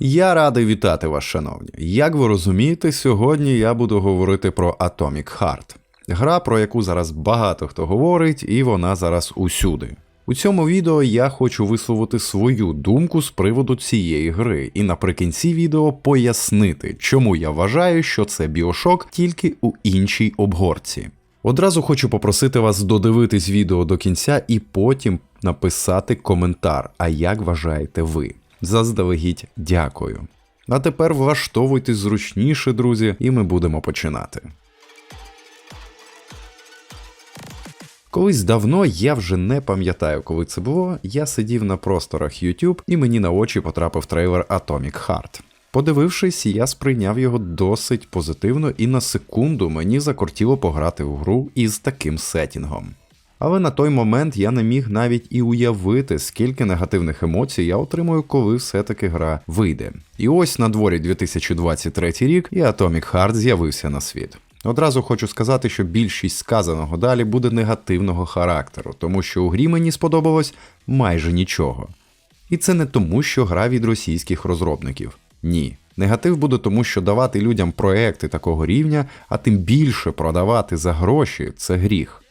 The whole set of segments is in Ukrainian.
Я радий вітати вас, шановні. Як ви розумієте, сьогодні я буду говорити про Atomic Heart. Гра, про яку зараз багато хто говорить, і вона зараз усюди. У цьому відео я хочу висловити свою думку з приводу цієї гри, і наприкінці відео пояснити, чому я вважаю, що це біошок тільки у іншій обгорці. Одразу хочу попросити вас додивитись відео до кінця і потім написати коментар, а як вважаєте ви. Заздалегідь дякую. А тепер влаштовуйтесь зручніше, друзі, і ми будемо починати. Колись давно, я вже не пам'ятаю, коли це було, я сидів на просторах YouTube і мені на очі потрапив трейлер Atomic Heart. Подивившись, я сприйняв його досить позитивно, і на секунду мені закортіло пограти в гру із таким сетінгом. Але на той момент я не міг навіть і уявити, скільки негативних емоцій я отримую, коли все-таки гра вийде. І ось на дворі 2023 рік і Atomic Heart з'явився на світ. Одразу хочу сказати, що більшість сказаного далі буде негативного характеру, тому що у грі мені сподобалось майже нічого. І це не тому, що гра від російських розробників. Ні. Негатив буде тому, що давати людям проекти такого рівня, а тим більше продавати за гроші це гріх.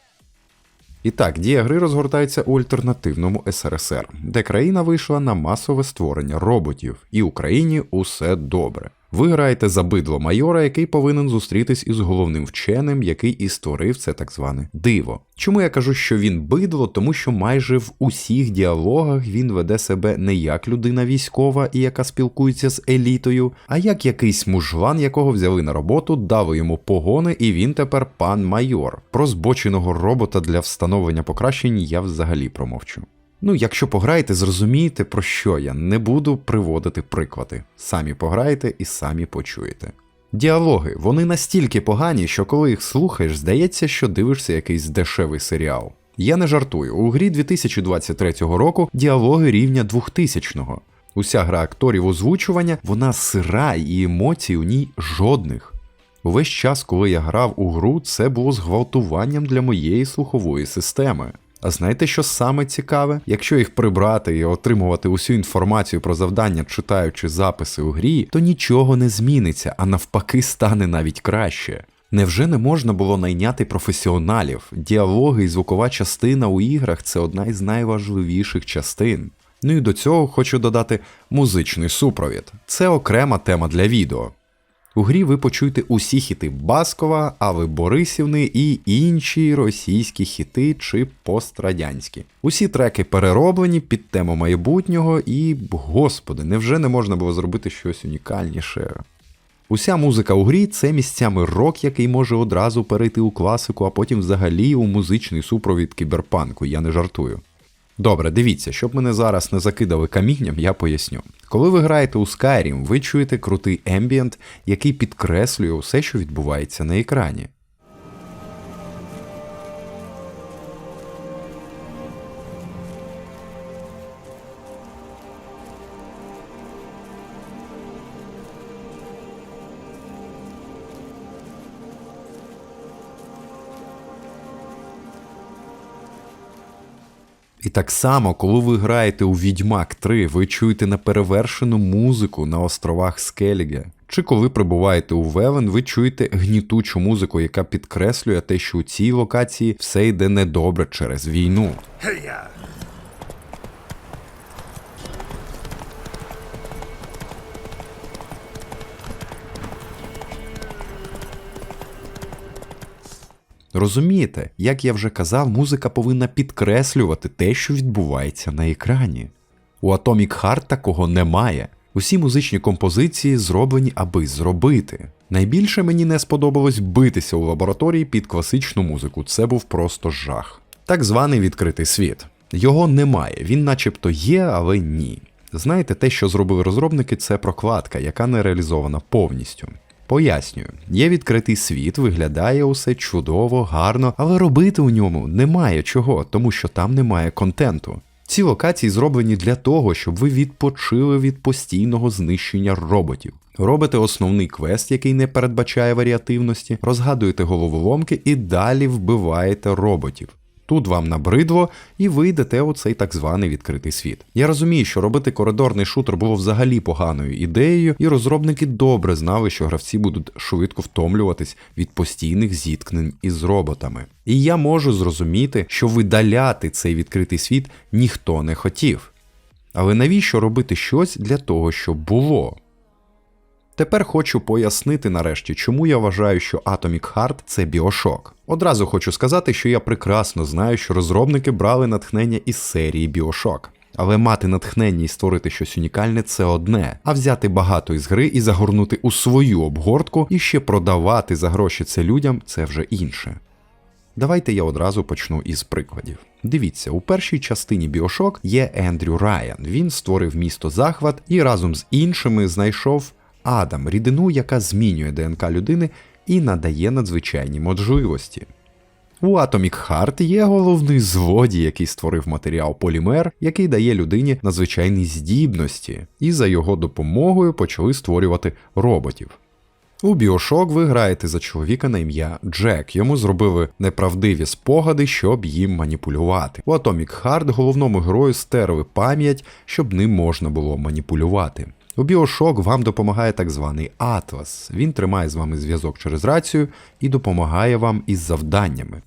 І так, дія гри розгортається у альтернативному СРСР, де країна вийшла на масове створення роботів, і Україні усе добре. Ви граєте за бидло майора, який повинен зустрітись із головним вченим, який і створив це так зване диво. Чому я кажу, що він бидло? Тому що майже в усіх діалогах він веде себе не як людина військова і яка спілкується з елітою, а як якийсь мужлан, якого взяли на роботу, дали йому погони, і він тепер пан майор. Про збоченого робота для встановлення покращень я взагалі промовчу. Ну, якщо пограєте, зрозумієте, про що я, не буду приводити приклади. Самі пограєте і самі почуєте. Діалоги, вони настільки погані, що коли їх слухаєш, здається, що дивишся якийсь дешевий серіал. Я не жартую, у грі 2023 року діалоги рівня 2000-го. Уся гра акторів озвучування, вона сира і емоцій у ній жодних. Увесь час, коли я грав у гру, це було зґвалтуванням для моєї слухової системи. А знаєте, що саме цікаве? Якщо їх прибрати і отримувати усю інформацію про завдання, читаючи записи у грі, то нічого не зміниться, а навпаки, стане навіть краще. Невже не можна було найняти професіоналів? Діалоги і звукова частина у іграх це одна із найважливіших частин. Ну і до цього хочу додати музичний супровід. Це окрема тема для відео. У грі ви почуєте усі хіти Баскова, Ави Борисівни і інші російські хіти чи пострадянські. Усі треки перероблені під тему майбутнього, і, господи, невже не можна було зробити щось унікальніше? Уся музика у грі це місцями рок, який може одразу перейти у класику, а потім взагалі у музичний супровід кіберпанку, я не жартую. Добре, дивіться, щоб мене зараз не закидали камінням, я поясню. Коли ви граєте у Skyrim, ви чуєте крутий ембієнт, який підкреслює усе, що відбувається на екрані. І так само, коли ви граєте у Відьмак 3, ви чуєте неперевершену музику на островах Скеліге. Чи коли прибуваєте у Вевен, ви чуєте гнітучу музику, яка підкреслює те, що у цій локації все йде недобре через війну. Розумієте, як я вже казав, музика повинна підкреслювати те, що відбувається на екрані. У Atomic Heart такого немає. Усі музичні композиції зроблені, аби зробити. Найбільше мені не сподобалось битися у лабораторії під класичну музику, це був просто жах. Так званий відкритий світ. Його немає, він начебто є, але ні. Знаєте, те, що зробили розробники, це прокладка, яка не реалізована повністю. Пояснюю, є відкритий світ, виглядає усе чудово, гарно, але робити у ньому немає чого, тому що там немає контенту. Ці локації зроблені для того, щоб ви відпочили від постійного знищення роботів. Робите основний квест, який не передбачає варіативності, розгадуєте головоломки і далі вбиваєте роботів. Тут вам набридло, і ви йдете у цей так званий відкритий світ. Я розумію, що робити коридорний шутер було взагалі поганою ідеєю, і розробники добре знали, що гравці будуть швидко втомлюватись від постійних зіткнень із роботами. І я можу зрозуміти, що видаляти цей відкритий світ ніхто не хотів. Але навіщо робити щось для того, щоб було? Тепер хочу пояснити нарешті, чому я вважаю, що Atomic Heart – це біошок. Одразу хочу сказати, що я прекрасно знаю, що розробники брали натхнення із серії Біошок. Але мати натхнення і створити щось унікальне це одне, а взяти багато із гри і загорнути у свою обгортку і ще продавати за гроші це людям це вже інше. Давайте я одразу почну із прикладів. Дивіться, у першій частині Біошок є Ендрю Райан. Він створив місто захват і разом з іншими знайшов Адам, рідину, яка змінює ДНК людини і надає надзвичайні можливості. У Atomic Heart є головний злодій, який створив матеріал полімер, який дає людині надзвичайні здібності, і за його допомогою почали створювати роботів. У Біошок ви граєте за чоловіка на ім'я Джек. Йому зробили неправдиві спогади, щоб їм маніпулювати. У Atomic Heart головному герою стерли пам'ять, щоб ним можна було маніпулювати. У Біошок вам допомагає так званий Атлас. Він тримає з вами зв'язок через рацію і допомагає вам із завданнями.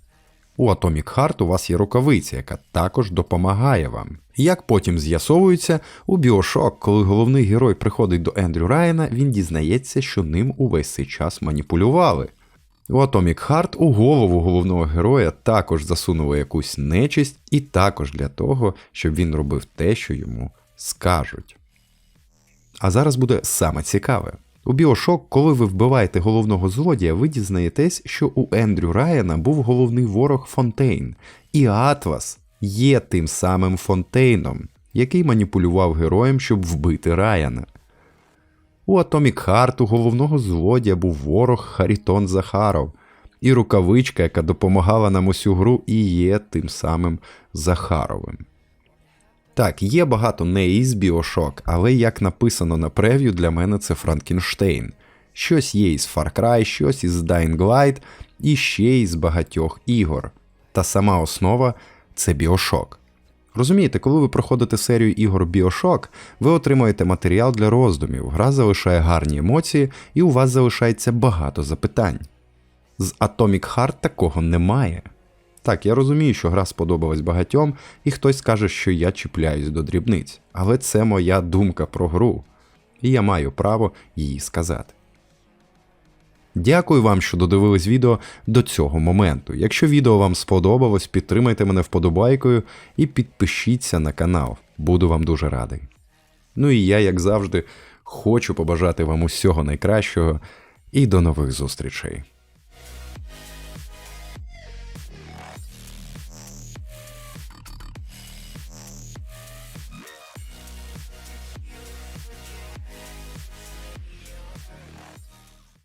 У Atomic Heart у вас є рукавиця, яка також допомагає вам. Як потім з'ясовується, у Біошок, коли головний герой приходить до Ендрю Райана, він дізнається, що ним увесь цей час маніпулювали. У Atomic Heart у голову головного героя також засунули якусь нечисть, і також для того, щоб він робив те, що йому скажуть. А зараз буде саме цікаве. У Біошок, коли ви вбиваєте головного злодія, ви дізнаєтесь, що у Ендрю Райана був головний ворог Фонтейн, і Атлас є тим самим Фонтейном, який маніпулював героєм, щоб вбити Райана. У Atomic Heart у головного злодія був ворог Харітон Захаров, і рукавичка, яка допомагала нам усю гру, і є тим самим Захаровим. Так, є багато не із Біошок, але як написано на прев'ю, для мене це Франкенштейн. Щось є із Far Cry, щось із Dying Light і ще із багатьох ігор. Та сама основа це Біошок. Розумієте, коли ви проходите серію ігор Біошок, ви отримуєте матеріал для роздумів, гра залишає гарні емоції, і у вас залишається багато запитань. З Atomic Heart такого немає. Так, я розумію, що гра сподобалась багатьом, і хтось скаже, що я чіпляюсь до дрібниць, але це моя думка про гру, і я маю право її сказати. Дякую вам, що додивились відео до цього моменту. Якщо відео вам сподобалось, підтримайте мене вподобайкою і підпишіться на канал. Буду вам дуже радий. Ну і я, як завжди, хочу побажати вам усього найкращого і до нових зустрічей.